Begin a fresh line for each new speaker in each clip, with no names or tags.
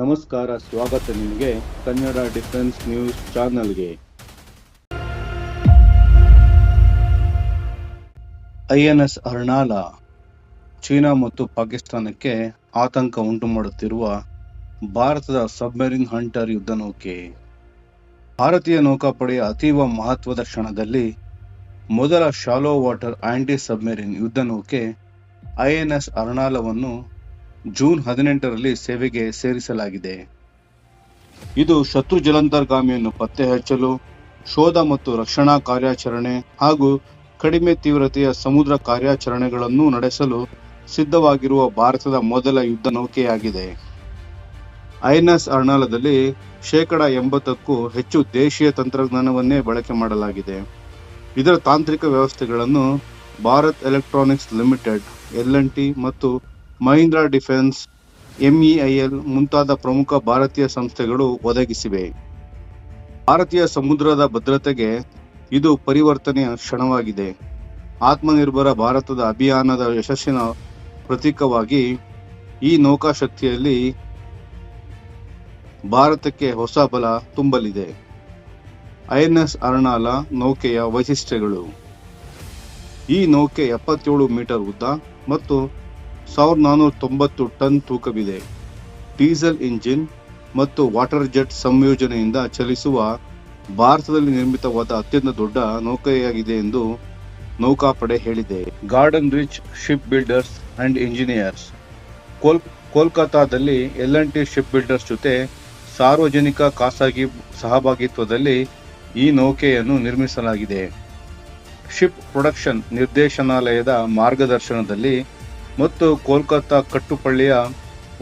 ನಮಸ್ಕಾರ, ಸ್ವಾಗತ ನಿಮಗೆ ಕನ್ನಡ ಡಿಫೆನ್ಸ್ ನ್ಯೂಸ್ ಚಾನಲ್ಗೆ. ಐಎನ್ಎಸ್ ಅರ್ಣಾಲ ಚೀನಾ ಮತ್ತು ಪಾಕಿಸ್ತಾನಕ್ಕೆ ಆತಂಕ ಉಂಟು ಮಾಡುತ್ತಿರುವ ಭಾರತದ ಸಬ್ಮೆರಿನ್ ಹಂಟರ್ ಯುದ್ಧ ನೌಕೆ. ಭಾರತೀಯ ನೌಕಾಪಡೆಯ ಅತೀವ ಮಹತ್ವದ ಕ್ಷಣದಲ್ಲಿ ಮೊದಲ ಶಾಲೋ ವಾಟರ್ ಆಂಟಿ ಸಬ್ಮೆರಿನ್ ಯುದ್ಧ ನೌಕೆ ಐಎನ್ಎಸ್ ಅರ್ನಾಲವನ್ನು ಜೂನ್ ಹದಿನೆಂಟರಲ್ಲಿ ಸೇವೆಗೆ ಸೇರಿಸಲಾಗಿದೆ. ಇದು ಶತ್ರು ಜಲಂತರ್ಗಾಮಿಯನ್ನು ಪತ್ತೆ ಹಚ್ಚಲು, ಶೋಧ ಮತ್ತು ರಕ್ಷಣಾ ಕಾರ್ಯಾಚರಣೆ ಹಾಗೂ ಕಡಿಮೆ ತೀವ್ರತೆಯ ಸಮುದ್ರ ಕಾರ್ಯಾಚರಣೆಗಳನ್ನು ನಡೆಸಲು ಸಿದ್ಧವಾಗಿರುವ ಭಾರತದ ಮೊದಲ ಯುದ್ಧ ನೌಕೆಯಾಗಿದೆ. ಐಎನ್ಎಸ್ ಅರ್ಣಾಲದಲ್ಲಿ ಶೇಕಡ ಎಂಬತ್ತಕ್ಕೂ ಹೆಚ್ಚು ದೇಶೀಯ ತಂತ್ರಜ್ಞಾನವನ್ನೇ ಬಳಕೆ ಮಾಡಲಾಗಿದೆ. ಇದರ ತಾಂತ್ರಿಕ ವ್ಯವಸ್ಥೆಗಳನ್ನು Bharat electronics limited, L T ಮತ್ತು ಮಹೀಂದ್ರಾ ಡಿಫೆನ್ಸ್ ಎಂಇಐಎಲ್ ಮುಂತಾದ ಪ್ರಮುಖ ಭಾರತೀಯ ಸಂಸ್ಥೆಗಳು ಒದಗಿಸಿವೆ. ಭಾರತೀಯ ಸಮುದ್ರದ ಭದ್ರತೆಗೆ ಇದು ಪರಿವರ್ತನೆಯ ಕ್ಷಣವಾಗಿದೆ. ಆತ್ಮನಿರ್ಭರ ಭಾರತದ ಅಭಿಯಾನದ ಯಶಸ್ಸಿನ ಪ್ರತೀಕವಾಗಿ ಈ ನೌಕಾಶಕ್ತಿಯಲ್ಲಿ ಭಾರತಕ್ಕೆ ಹೊಸ ಬಲ ತುಂಬಲಿದೆ. ಐಎನ್ಎಸ್ ಅರ್ಣಾಲ ನೌಕೆಯ ವೈಶಿಷ್ಟ್ಯಗಳು. ಈ ನೌಕೆ ಎಪ್ಪತ್ತೇಳು ಮೀಟರ್ ಉದ್ದ ಮತ್ತು ಸಾವಿರದ ನಾನ್ನೂರ ತೊಂಬತ್ತು ಟನ್ ತೂಕವಿದೆ. ಡೀಸೆಲ್ ಇಂಜಿನ್ ಮತ್ತು ವಾಟರ್ ಜೆಟ್ ಸಂಯೋಜನೆಯಿಂದ ಚಲಿಸುವ ಭಾರತದಲ್ಲಿ ನಿರ್ಮಿತವಾದ ಅತ್ಯಂತ ದೊಡ್ಡ ನೌಕೆಯಾಗಿದೆ ಎಂದು ನೌಕಾಪಡೆ ಹೇಳಿದೆ. Garden Reach Ship Builders and Engineers. Kol ಕೋಲ್ಕತ್ತಾದಲ್ಲಿ L N T ship builders ಜೊತೆ ಸಾರ್ವಜನಿಕ ಖಾಸಗಿ ಸಹಭಾಗಿತ್ವದಲ್ಲಿ ಈ ನೌಕೆಯನ್ನು ನಿರ್ಮಿಸಲಾಗಿದೆ. ಶಿಪ್ ಪ್ರೊಡಕ್ಷನ್ ನಿರ್ದೇಶನಾಲಯದ ಮಾರ್ಗದರ್ಶನದಲ್ಲಿ ಮತ್ತು ಕೋಲ್ಕತ್ತಾ ಕಟ್ಟುಪಳ್ಳಿಯ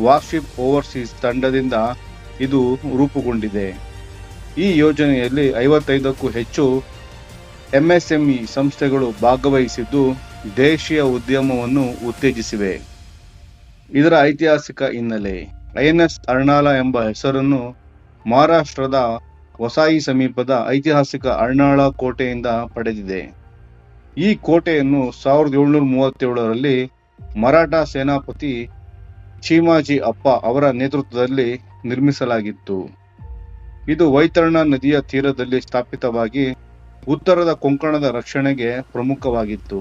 ವಾರ್ಶಿಪ್ ಓವರ್ಸೀಸ್ ತಂಡದಿಂದ ಇದು ರೂಪುಗೊಂಡಿದೆ. ಈ ಯೋಜನೆಯಲ್ಲಿ ಐವತ್ತೈದಕ್ಕೂ ಹೆಚ್ಚು ಎಂಎಸ್ಎಂಇ ಸಂಸ್ಥೆಗಳು ಭಾಗವಹಿಸಿದ್ದು ದೇಶೀಯ ಉದ್ಯಮವನ್ನು ಉತ್ತೇಜಿಸಿವೆ. ಇದರ ಐತಿಹಾಸಿಕ ಹಿನ್ನೆಲೆ, ಐಎನ್ಎಸ್ ಅರ್ಣಾಲ ಎಂಬ ಹೆಸರನ್ನು ಮಹಾರಾಷ್ಟ್ರದ ವಸಾಯಿ ಸಮೀಪದ ಐತಿಹಾಸಿಕ ಅರ್ನಾಳ ಕೋಟೆಯಿಂದ ಪಡೆದಿದೆ. ಈ ಕೋಟೆಯನ್ನು ಸಾವಿರದ ಏಳ್ನೂರ ಮೂವತ್ತೇಳರಲ್ಲಿ ಮರಾಠ ಸೇನಾಪತಿ ಚೀಮಾಜಿ ಅಪ್ಪ ಅವರ ನೇತೃತ್ವದಲ್ಲಿ ನಿರ್ಮಿಸಲಾಗಿತ್ತು. ಇದು ವೈತರಣ ನದಿಯ ತೀರದಲ್ಲಿ ಸ್ಥಾಪಿತವಾಗಿ ಉತ್ತರದ ಕೊಂಕಣದ ರಕ್ಷಣೆಗೆ ಪ್ರಮುಖವಾಗಿತ್ತು.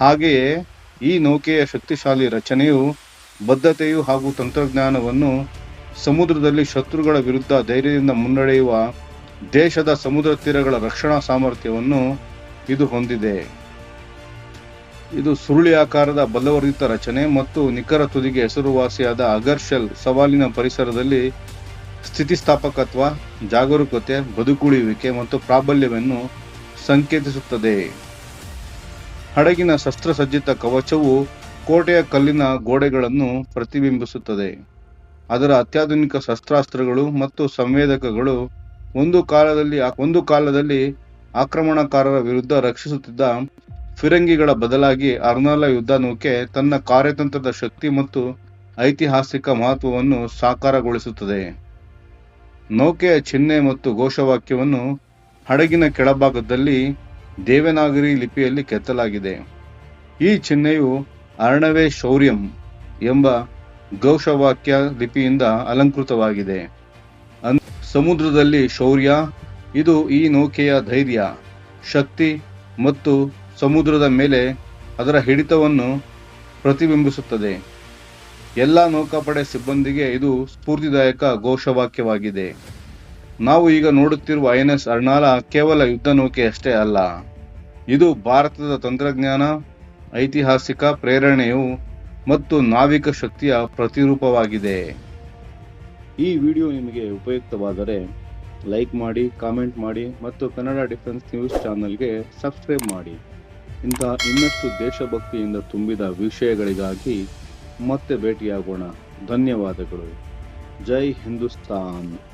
ಹಾಗೆಯೇ ಈ ನೌಕೆಯ ಶಕ್ತಿಶಾಲಿ ರಚನೆಯು ಬದ್ಧತೆಯು ಹಾಗೂ ತಂತ್ರಜ್ಞಾನವನ್ನು ಸಮುದ್ರದಲ್ಲಿ ಶತ್ರುಗಳ ವಿರುದ್ಧ ಧೈರ್ಯದಿಂದ ಮುನ್ನಡೆಯುವ ದೇಶದ ಸಮುದ್ರ ತೀರಗಳ ರಕ್ಷಣಾ ಸಾಮರ್ಥ್ಯವನ್ನು ಇದು ಹೊಂದಿದೆ. ಇದು ಸುರುಳಿ ಆಕಾರದ ಬಲವರ್ಧಿತ ರಚನೆ ಮತ್ತು ನಿಖರ ತುದಿಗೆ ಹೆಸರುವಾಸಿಯಾದ ಅಗರ್ಶಲ್ ಸವಾಲಿನ ಪರಿಸರದಲ್ಲಿ ಸ್ಥಿತಿಸ್ಥಾಪಕತ್ವ, ಜಾಗರೂಕತೆ, ಬದುಕುಳಿಯುವಿಕೆ ಮತ್ತು ಪ್ರಾಬಲ್ಯವನ್ನು ಸಂಕೇತಿಸುತ್ತದೆ. ಹಡಗಿನ ಶಸ್ತ್ರಸಜ್ಜಿತ ಕವಚವು ಕೋಟೆಯ ಕಲ್ಲಿನ ಗೋಡೆಗಳನ್ನು ಪ್ರತಿಬಿಂಬಿಸುತ್ತದೆ. ಅದರ ಅತ್ಯಾಧುನಿಕ ಶಸ್ತ್ರಾಸ್ತ್ರಗಳು ಮತ್ತು ಸಂವೇದಕಗಳು ಒಂದು ಕಾಲದಲ್ಲಿ ಒಂದು ಕಾಲದಲ್ಲಿ ಆಕ್ರಮಣಕಾರರ ವಿರುದ್ಧ ರಕ್ಷಿಸುತ್ತಿದ್ದ ಫಿರಂಗಿಗಳ ಬದಲಾಗಿ ಅರ್ನಾಲ ಯುದ್ಧ ನೌಕೆ ತನ್ನ ಕಾರ್ಯತಂತ್ರದ ಶಕ್ತಿ ಮತ್ತು ಐತಿಹಾಸಿಕ ಮಹತ್ವವನ್ನು ಸಾಕಾರಗೊಳಿಸುತ್ತದೆ. ನೌಕೆಯ ಚಿಹ್ನೆ ಮತ್ತು ಘೋಷವಾಕ್ಯವನ್ನು ಹಡಗಿನ ಕೆಳಭಾಗದಲ್ಲಿ ದೇವನಾಗರಿ ಲಿಪಿಯಲ್ಲಿ ಕೆತ್ತಲಾಗಿದೆ. ಈ ಚಿಹ್ನೆಯು ಅರ್ಣವೇ ಶೌರ್ಯಂ ಎಂಬ ಘೋಷವಾಕ್ಯ ಲಿಪಿಯಿಂದ ಅಲಂಕೃತವಾಗಿದೆ. ಸಮುದ್ರದಲ್ಲಿ ಶೌರ್ಯ, ಇದು ಈ ನೌಕೆಯ ಧೈರ್ಯ, ಶಕ್ತಿ ಮತ್ತು ಸಮುದ್ರದ ಮೇಲೆ ಅದರ ಹಿಡಿತವನ್ನು ಪ್ರತಿಬಿಂಬಿಸುತ್ತದೆ. ಎಲ್ಲ ನೌಕಾಪಡೆ ಸಿಬ್ಬಂದಿಗೆ ಇದು ಸ್ಫೂರ್ತಿದಾಯಕ ಘೋಷವಾಕ್ಯವಾಗಿದೆ. ನಾವು ಈಗ ನೋಡುತ್ತಿರುವ ಐ ಎನ್ ಎಸ್ ಅರ್ನಾಲ ಕೇವಲ ಯುದ್ಧ ನೌಕೆಯಷ್ಟೇ ಅಲ್ಲ. ಇದು ಭಾರತದ ತಂತ್ರಜ್ಞಾನ, ಐತಿಹಾಸಿಕ ಪ್ರೇರಣೆಯು ಮತ್ತು ನಾವಿಕ ಶಕ್ತಿಯ ಪ್ರತಿರೂಪವಾಗಿದೆ. ಈ ವಿಡಿಯೋ ನಿಮಗೆ ಉಪಯುಕ್ತವಾದರೆ ಲೈಕ್ ಮಾಡಿ, ಕಾಮೆಂಟ್ ಮಾಡಿ ಮತ್ತು ಕನ್ನಡ ಡಿಫೆನ್ಸ್ ನ್ಯೂಸ್ ಚಾನಲ್ಗೆ ಸಬ್ಸ್ಕ್ರೈಬ್ ಮಾಡಿ. ಇಂತಹ ಇನ್ನಷ್ಟು ದೇಶಭಕ್ತಿಯಿಂದ ತುಂಬಿದ ವಿಷಯಗಳಿಗಾಗಿ ಮತ್ತೆ ಭೇಟಿಯಾಗೋಣ. ಧನ್ಯವಾದಗಳು. ಜೈ ಹಿಂದೂಸ್ತಾನ್.